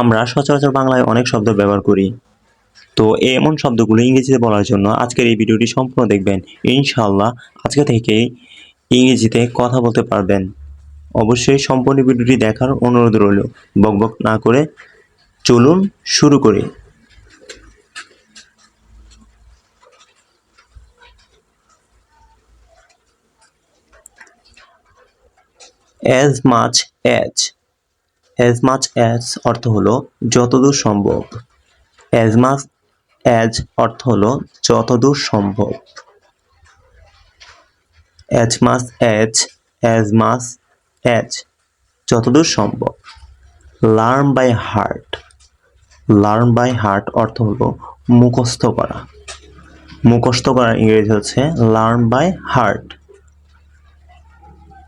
আমরা সচরাচর বাংলায় অনেক শব্দ ব্যবহার করি। তো এমন শব্দগুলো ইংরেজিতে বলার জন্য আজকের এই ভিডিওটি সম্পূর্ণ দেখবেন। ইনশাল্লাহ আজকে থেকেই ইংরেজিতে কথা বলতে পারবেন। অবশ্যই সম্পূর্ণ ভিডিওটি দেখার অনুরোধ রইল। বকবক না করে চলুন শুরু করি। As much as as much as অর্থ হলো যতদূর সম্ভব। অ্যাজ মাছ অ্যাজ অর্থ হলো যতদূর সম্ভব। As much as as much as যতদূর সম্ভব। Learn by heart learn by heart অর্থ হলো মুখস্থ করা। মুখস্থ করার ইংরেজি হচ্ছে learn by heart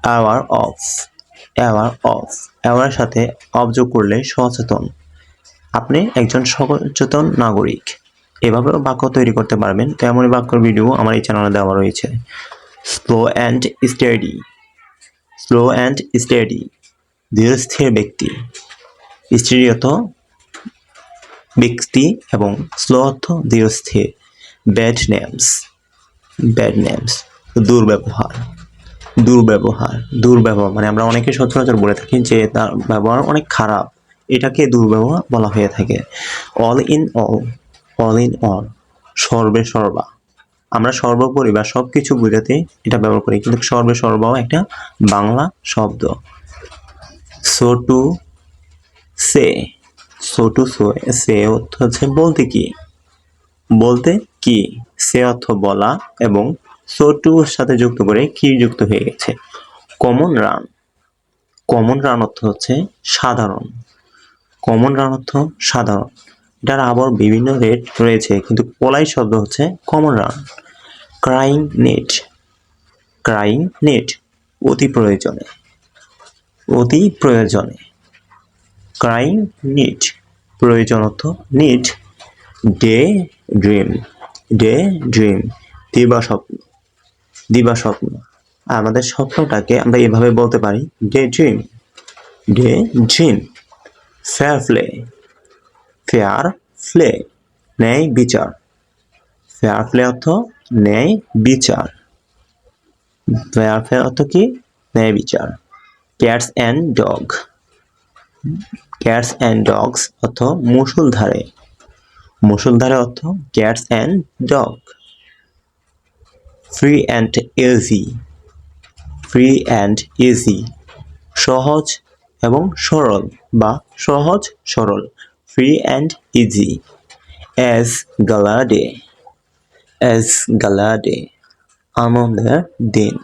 aware of aware of aware সাথে অফ যোগ করলে সচেতন। আপনি একজন সচেতন নাগরিক। এভাবেও বাক্য তৈরি করতে পারবেন। তো এমনই বাক্যর ভিডিও আমার এই চ্যানেলে দেওয়া রয়েছে। Slow and steady slow and steady ধীরস্থির ব্যক্তি। স্টেডি অর্থ ব্যক্তি এবং স্লো অর্থ ধীরস্থির ব্যাড নেমস ব্যাড নেমস দুর্ব্যবহার। দুর্ব্যবহার দুর্ব্যবহার। মানে আমরা অনেকে সচরাচর বলে থাকি যে তার ব্যবহার অনেক খারাপ। এটাকে দুর্ব্যবহার বলা হয়ে থাকে। All in all all in all সর্বে সর্বা। আমরা সর্বোপরি বা সব কিছু বোঝাতে এটা ব্যবহার করি। কিন্তু সর্বে সর্বাও একটা বাংলা শব্দ। So to say so to so say অর্থ হচ্ছে বলতে কি? বলতে কি? সে অর্থ বলা এবং সো টু সাথে যুক্ত করে কি যুক্ত হয়ে গেছে? Common run. কমন রান অর্থ হচ্ছে সাধারণ। কমন রান অর্থ সাধারণ। এটার আবার বিভিন্ন রেট রয়েছে, কিন্তু পলাই শব্দ হচ্ছে common run. Crying need. Crying need. অতি প্রয়োজনে। অতি প্রয়োজনে। Crying need. প্রয়োজন অর্থ need. Day dream. Day dream. দিবা স্বপ্ন। দিবা স্বপ্ন। আমাদের স্বপ্নটাকে আমরা এভাবে বলতে পারি day dream day dream fair play fair play ন্যায় বিচার। ফেয়ার প্লে অর্থ ন্যায় বিচার। ফেয়ার প্লে অর্থ কি? ন্যায় বিচার। Cats and dog cats and dogs অর্থ মুসুলধারে মুসুলধারে অর্থ cats and dog free and easy free and easy সহজ এবং সরল বা সহজ সরল। Free and easy as gala day as gala day আনন্দের দিন।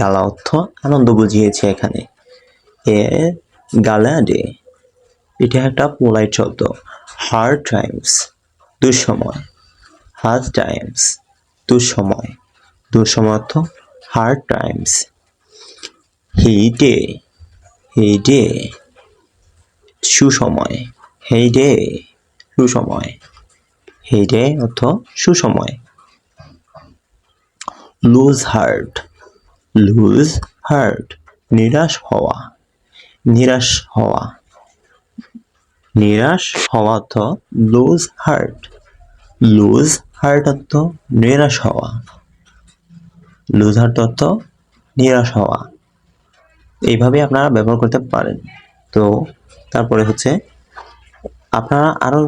গালা অর্থ আনন্দ বুঝিয়েছে এখানে। এ গালাডে এটা একটা পোলাইট শব্দ। হার্ড টাইমস দুঃসময়। হার্ড টাইমস দুঃসময়। দুঃসময় অর্থ hard times heyday heyday সুসময়। হে ডে সুসময়। হে ডে অর্থ সুসময়। লুজ হার্ট লুজ হার্ট নিরাশ হওয়া। নিরাশ হওয়া। নিরাশ হওয়া অর্থ লুজ হার্ট লুজ হার্ট অর্থ নিরাশ হওয়া। লুজ হার্ট অর্থ নিরাশ হওয়া। এইভাবে আপনারা ব্যবহার করতে পারেন। তো তারপরে হচ্ছে, আপনারা আরও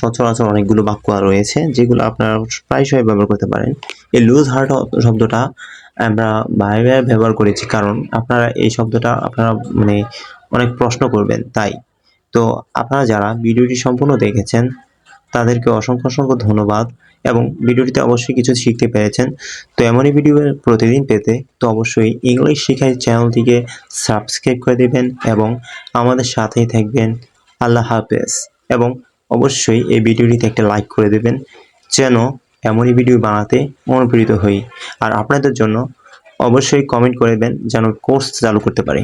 সচরাচর অনেকগুলো বাক্য রয়েছে যেগুলো আপনারা প্রায়শই ব্যবহার করতে পারেন। এই লুজ হার্ট শব্দটা আমরা বাইরে ব্যবহার করেছি কারণ আপনারা এই শব্দটা আপনারা মানে অনেক প্রশ্ন করবেন তাই। তো আপনারা যারা ভিডিওটি সম্পূর্ণ দেখেছেন তাদেরকে অসংখ্য অসংখ্য ধন্যবাদ এবং ভিডিওটিতে অবশ্যই কিছু শিখতে পেরেছেন। তো এমনই ভিডিও প্রতিদিন পেতে তো অবশ্যই ইংলিশ শিখাই চ্যানেলটিকে সাবস্ক্রাইব করে দেবেন এবং আমাদের সাথেই থাকবেন। আল্লাহ হাফেজ। এবং অবশ্যই এই ভিডিওটিতে একটা লাইক করে দেবেন যেন এমনই ভিডিও বানাতে অনুপ্রেরিত হই। আর আপনাদের জন্য অবশ্যই কমেন্ট করে দেবেন যেন কোর্স চালু করতে পারি।